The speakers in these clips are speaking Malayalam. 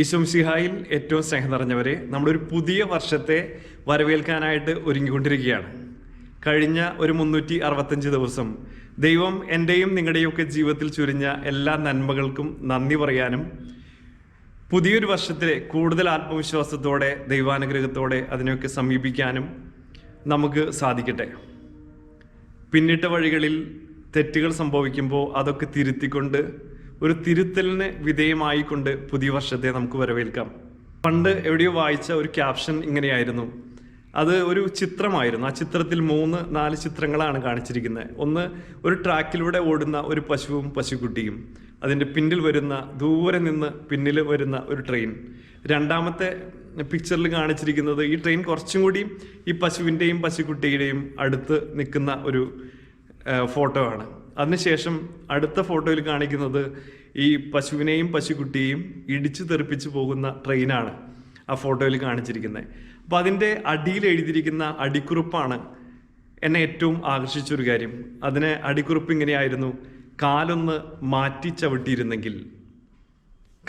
ഈശോംസിഹായിൽ ഏറ്റവും സ്നേഹം നിറഞ്ഞവരെ നമ്മളൊരു പുതിയ വർഷത്തെ വരവേൽക്കാനായിട്ട് ഒരുങ്ങിക്കൊണ്ടിരിക്കുകയാണ്. കഴിഞ്ഞ ഒരു മുന്നൂറ്റി അറുപത്തഞ്ച് ദിവസം ദൈവം എന്റെയും നിങ്ങളുടെയൊക്കെ ജീവിതത്തിൽ ചുരിഞ്ഞ എല്ലാ നന്മകൾക്കും നന്ദി പറയാനും പുതിയൊരു വർഷത്തിലെ കൂടുതൽ ആത്മവിശ്വാസത്തോടെ ദൈവാനുഗ്രഹത്തോടെ അതിനെയൊക്കെ സമീപിക്കാനും നമുക്ക് സാധിക്കട്ടെ. പിന്നിട്ട വഴികളിൽ തെറ്റുകൾ സംഭവിക്കുമ്പോൾ അതൊക്കെ തിരുത്തിക്കൊണ്ട് ഒരു തിരുത്തലിന് വിധേയമായിക്കൊണ്ട് പുതിയ വർഷത്തെ നമുക്ക് വരവേൽക്കാം. പണ്ട് എവിടെയോ വായിച്ച ഒരു ക്യാപ്ഷൻ ഇങ്ങനെയായിരുന്നു. അത് ഒരു ചിത്രമായിരുന്നു. ആ ചിത്രത്തിൽ മൂന്ന് നാല് ചിത്രങ്ങളാണ് കാണിച്ചിരിക്കുന്നത്. ഒന്ന് ഒരു ട്രാക്കിലൂടെ ഓടുന്ന ഒരു പശുവും പശുക്കുട്ടിയും. അതിന്റെ പിന്നിൽ വരുന്ന ദൂരെ നിന്ന് പിന്നിൽ വരുന്ന ഒരു ട്രെയിൻ. രണ്ടാമത്തെ പിക്ചറിൽ കാണിച്ചിരിക്കുന്നത് ഈ ട്രെയിൻ കുറച്ചും കൂടി ഈ പശുവിന്റെയും പശുക്കുട്ടിയുടെയും അടുത്ത് നിൽക്കുന്ന ഒരു ഫോട്ടോ ആണ്. അതിനുശേഷം അടുത്ത ഫോട്ടോയിൽ കാണിക്കുന്നത് ഈ പശുവിനെയും പശുക്കുട്ടിയെയും ഇടിച്ചു തെറിപ്പിച്ച് പോകുന്ന ട്രെയിനാണ് ആ ഫോട്ടോയിൽ കാണിച്ചിരിക്കുന്നത്. അപ്പോൾ അതിന്റെ അടിയിൽ എഴുതിയിരിക്കുന്ന അടിക്കുറിപ്പാണ് എന്നെ ഏറ്റവും ആകർഷിച്ചൊരു കാര്യം. അതിനെ അടിക്കുറിപ്പ് ഇങ്ങനെയായിരുന്നു. കാലൊന്ന് മാറ്റി ചവിട്ടിയിരുന്നെങ്കിൽ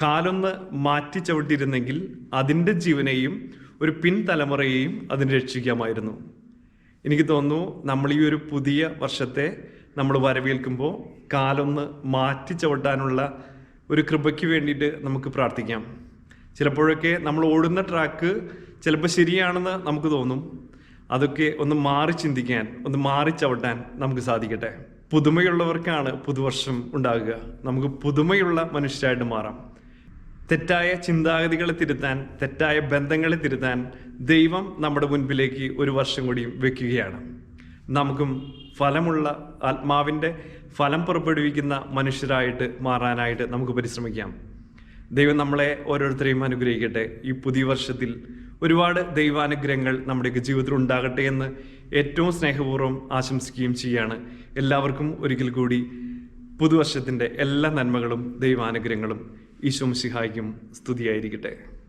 കാലൊന്ന് മാറ്റി ചവിട്ടിയിരുന്നെങ്കിൽ അതിന്റെ ജീവനെയും ഒരു പിൻതലമുറയെയും അതിന് രക്ഷിക്കാമായിരുന്നു. എനിക്ക് തോന്നുന്നു നമ്മൾ ഈ ഒരു പുതിയ വർഷത്തെ നമ്മൾ വരവേൽക്കുമ്പോൾ കാലൊന്ന് മാറ്റി ചവിട്ടാനുള്ള ഒരു കൃപയ്ക്ക് വേണ്ടിയിട്ട് നമുക്ക് പ്രാർത്ഥിക്കാം. ചിലപ്പോഴൊക്കെ നമ്മൾ ഓടുന്ന ട്രാക്ക് ചിലപ്പോൾ ശരിയാണെന്ന് നമുക്ക് തോന്നും. അതൊക്കെ ഒന്ന് മാറി ചിന്തിക്കാൻ ഒന്ന് മാറി ചവിട്ടാൻ നമുക്ക് സാധിക്കട്ടെ. പുതുമയുള്ളവർക്കാണ് പുതുവർഷം ഉണ്ടാകുക. നമുക്ക് പുതുമയുള്ള മനുഷ്യരായിട്ട് മാറാം. തെറ്റായ ചിന്താഗതികളെ തിരുത്താൻ തെറ്റായ ബന്ധങ്ങളെ തിരുത്താൻ ദൈവം നമ്മുടെ മുൻപിലേക്ക് ഒരു വർഷം കൂടി വെക്കുകയാണ്. നമുക്കും ഫലമുള്ള ആത്മാവിന്റെ ഫലം പുറപ്പെടുവിക്കുന്ന മനുഷ്യരായിട്ട് മാറാനായിട്ട് നമുക്ക് പരിശ്രമിക്കാം. ദൈവം നമ്മളെ ഓരോരുത്തരെയും അനുഗ്രഹിക്കട്ടെ. ഈ പുതിയ വർഷത്തിൽ ഒരുപാട് ദൈവാനുഗ്രഹങ്ങൾ നമ്മുടെയൊക്കെ ജീവിതത്തിൽ ഉണ്ടാകട്ടെ എന്ന് ഏറ്റവും സ്നേഹപൂർവം ആശംസിക്കുകയും ചെയ്യുകയാണ് എല്ലാവർക്കും ഒരിക്കൽ കൂടി പുതുവർഷത്തിന്റെ എല്ലാ നന്മകളും ദൈവാനുഗ്രഹങ്ങളും ഈശോ സിഹായിക്കും സ്തുതിയായിരിക്കട്ടെ.